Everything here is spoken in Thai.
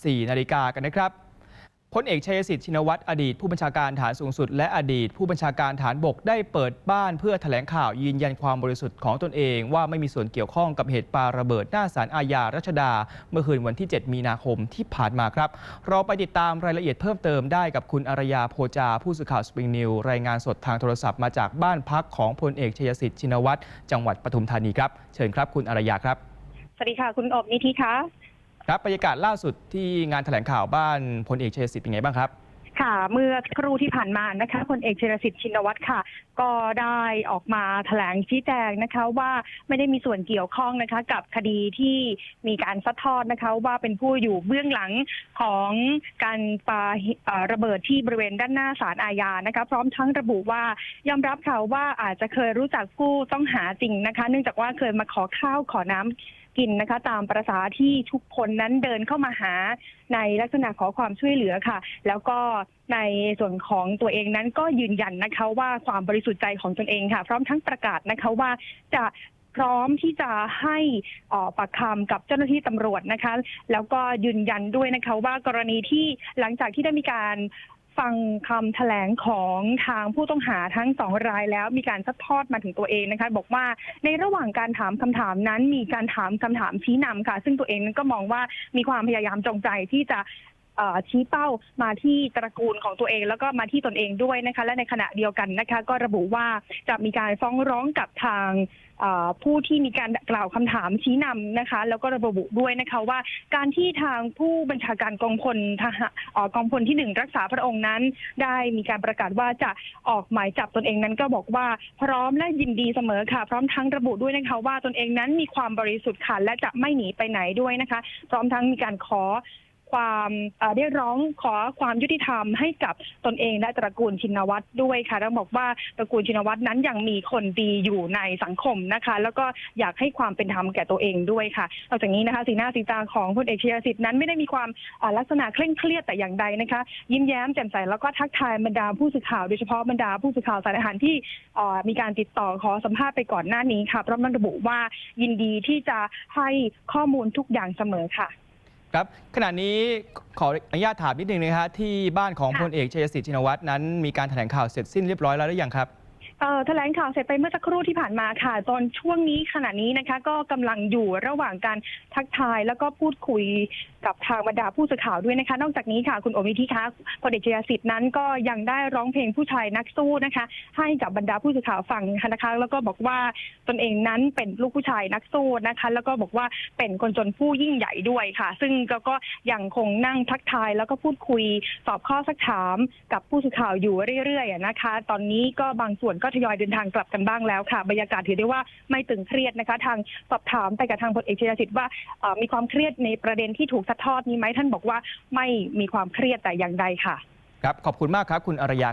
14 นาฬิกากันนะครับพลเอกชัยสิทธิ์ชินวัตรอดีตผู้บัญชาการฐานสูงสุด และอดีตผู้บัญชาการฐานบกได้เปิดบ้านเพื่อแถลงข่าวยืนยันความบริสุทธิ์ของตนเองว่าไม่มีส่วนเกี่ยวข้องกับเหตุปาระเบิดหน้าศาลอาญารัชดา เมื่อคืนวันที่ 7 มีนาคมที่ผ่านมาครับ เราไปติดตามรายละเอียดเพิ่มเติมได้กับคุณอารยาโพจา ผู้สื่อข่าวสปริงนิวรายงานสดทางโทรศัพท์มาจากบ้านพักของพลเอกชัยสิทธิ์ชินวัตรจังหวัดปทุมธานีครับเชิญครับคุณอารยาครับสวัสดีค่ะ คุณอบนิธิคะ ครับบรรยากาศล่าสุดที่งานแถลงข่าวบ้านพลเอกชัยสิทธิ์เป็นไงบ้างครับ ค่ะ เมื่อครู่ที่ผ่านมานะคะพลเอกเชรสิทธิ์ชินวัตรค่ะ ก็ได้ออกมาแถลงชี้แจงนะคะว่าไม่ได้มีส่วนเกี่ยวข้องนะคะกับคดีที่มีการซัดทอดนะคะว่าเป็นผู้อยู่เบื้องหลังของการปาระเบิดที่บริเวณด้านหน้าศาลอาญานะคะพร้อมทั้งระบุว่ายอมรับค่ะว่าอาจจะเคยรู้จักผู้ต้องหาจริงนะคะ เนื่องจากว่าเคยมาขอข้าวขอน้ำ กินนะคะ ตามประษาที่ทุกคนนั้นเดินเข้ามาหาในลักษณะขอความช่วยเหลือค่ะ แล้วก็ในส่วนของตัวเองนั้นก็ยืนยันนะคะว่าความบริสุทธิ์ใจของตนเองค่ะ พร้อมทั้งประกาศนะคะว่าจะพร้อมที่จะให้ออปากคำกับเจ้าหน้าที่ตำรวจนะคะ แล้วก็ยืนยันด้วยนะคะว่ากรณีที่หลังจากที่ได้มีการ ฟังคำแถลงของทางผู้ต้องหาทั้งสองรายแล้วมีการซัดทอดมาถึงตัวเองนะคะ บอกว่าในระหว่างการถามคำถามนั้นมีการถามคำถามชี้นำค่ะ ซึ่งตัวเองก็มองว่ามีความพยายามจงใจที่จะ ชี้เป้ามาที่ตระกูลของตัวเอง แล้วก็มาที่ตนเองด้วยนะคะและในขณะเดียวกันนะคะ ก็ระบุว่าจะมีการฟ้องร้องกับทางผู้ที่มีการกล่าวคำถามชี้นำนะคะ แล้วก็ระบุด้วยนะคะว่า การที่ทางผู้บัญชาการกองพลทหารกองพลที่หนึ่งรักษาพระองค์นั้น ได้มีการประกาศว่าจะออกหมายจับตนเองนั้นก็บอกว่าพร้อมและยินดีเสมอค่ะ พร้อมทั้งระบุด้วยนะคะว่าตนเองนั้นมีความบริสุทธิ์ค่ะและจะไม่หนีไปไหนด้วยนะคะ พร้อมทั้งมีการขอ ความเรียกร้องขอความยุติธรรมให้กับตนเองและตระกูลชินวัตรด้วยค่ะต้องบอกว่าตระกูลชินวัตรนั้นยังมีคนดีอยู่ในสังคมนะคะ แล้วก็อยากให้ความเป็นธรรมแก่ตัวเองด้วยค่ะนอกจากนี้นะคะสีหน้าสีตาของพลเอกชยรสิทธิ์นั้นไม่ได้มีความลักษณะเคร่งเครียดแต่อย่างใดนะคะ ยิ้มแย้มแจ่มใสแล้วก็ทักทายบรรดาผู้สื่อข่าวโดยเฉพาะบรรดาผู้สื่อข่าวสารอาหารที่มีการติดต่อขอสัมภาษณ์ไปก่อนหน้านี้ค่ะพร้อมทั้งระบุว่ายินดีที่จะให้ข้อมูลทุกอย่างเสมอค่ะ ครับขณะนี้ขออนุญาตถามนิดนึงนะฮะที่บ้านของค่ะพลเอกชัยสิทธิ์ชินวัตรนั้นมีการแถลงข่าวเสร็จสิ้นเรียบร้อยแล้วหรือยังครับ เอ่อแถลงข่าวเสร็จไปเมื่อสักครู่ที่ผ่านมาค่ะ ตอนช่วงนี้ขณะนี้นะคะ ก็กำลังอยู่ระหว่างการทักทายแล้วก็พูดคุยกับทางบรรดาผู้สื่อข่าวด้วยนะคะ นอกจากนี้ค่ะ คุณโอมิทิคะพลเอกชยสิทธิ์นั้นก็ยังได้ร้องเพลงผู้ชายนักสู้นะคะ ให้กับบรรดาผู้สื่อข่าวฟังนะคะ แล้วก็บอกว่าตนเองนั้นเป็นลูกผู้ชายนักสู้นะคะ แล้วก็บอกว่าเป็นคนจนผู้ยิ่งใหญ่ด้วยค่ะ ซึ่งก็ก็ยังคงนั่งทักทาย แล้วก็พูดคุยตอบข้อสักถามกับผู้สื่อข่าวอยู่เรื่อยๆนะคะ ตอนนี้ก็บางส่วนก็ทยอยเดินทางกลับกันบ้างแล้วค่ะบรรยากาศถือได้ว่าไม่ตึงเครียดนะคะ ทางสอบถามไปกับทางพลเอกชยสิทธิ์ว่ามีความเครียดในประเด็นที่ถูกสัดทอดนี้ไหมท่านบอกว่าไม่มีความเครียดแต่อย่างใดค่ะ ครับขอบคุณมากครับคุณอารยา